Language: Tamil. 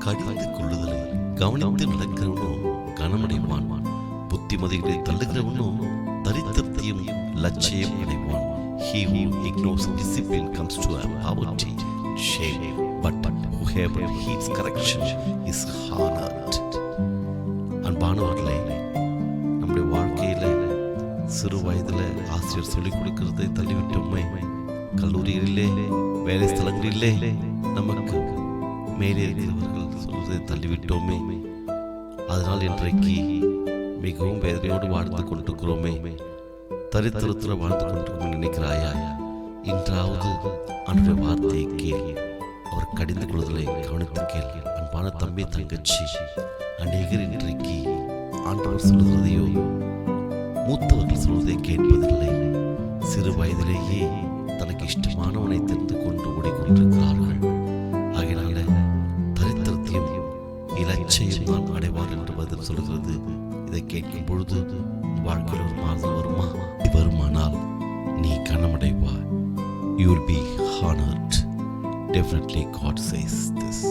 கடிந்து கொள்ளுதலை கவனித்து நடக்கிறவனும் கனமடைவான். புத்திமதிகளை தள்ளுகிறவனும் தரித்திரத்தையும் லட்சியம் அடைவான். He who ignores discipline comes to a poverty, shame, but but whoever heeds correction is honored. அன்பானவர்களே நம்முடைய வாழ்க்கையில் சிறு வயதில் ஆசிரியர் சொல்லிக் கொடுக்கிறதை தள்ளிவிட்டோமே. கல்லூரியிலே வேலை ஸ்தலங்களிலே நமக்கு மேலே இருக்கிறவர்கள் சொல்வதை தள்ளிவிட்டோமே. அதனால் இன்றைக்கு மிகவும் வேதனையோடு வாழ்ந்து கொண்டிருக்கிறோமே. தரித்திரத்தில் வாழ்ந்து கொண்டிருக்கோம் நினைக்கிறாயா? இன்றாவது அன்றைய வார்த்தையை கேள். அவர் கடிந்து கொள்வதை கவனித்து கேள். அன்பான தம்பி தங்கச்சி அநேகர் இன்றைக்கு ஆண்டவர் சொல்லுகிறதையோ மூத்தவர்கள் சொல்வதை கேட்பதில்லை. சிறு வயதிலேயே தனக்கு இஷ்டமானவனை இலச்சையும் தான் அடைவார் என்று பதில் சொல்கிறது. இதை கேட்கும் பொழுது வாழ்க்கையில் ஒரு மாறுதல் வருமா? வருமானால் நீ கனமடைவாய். You will be honoured definitely God says this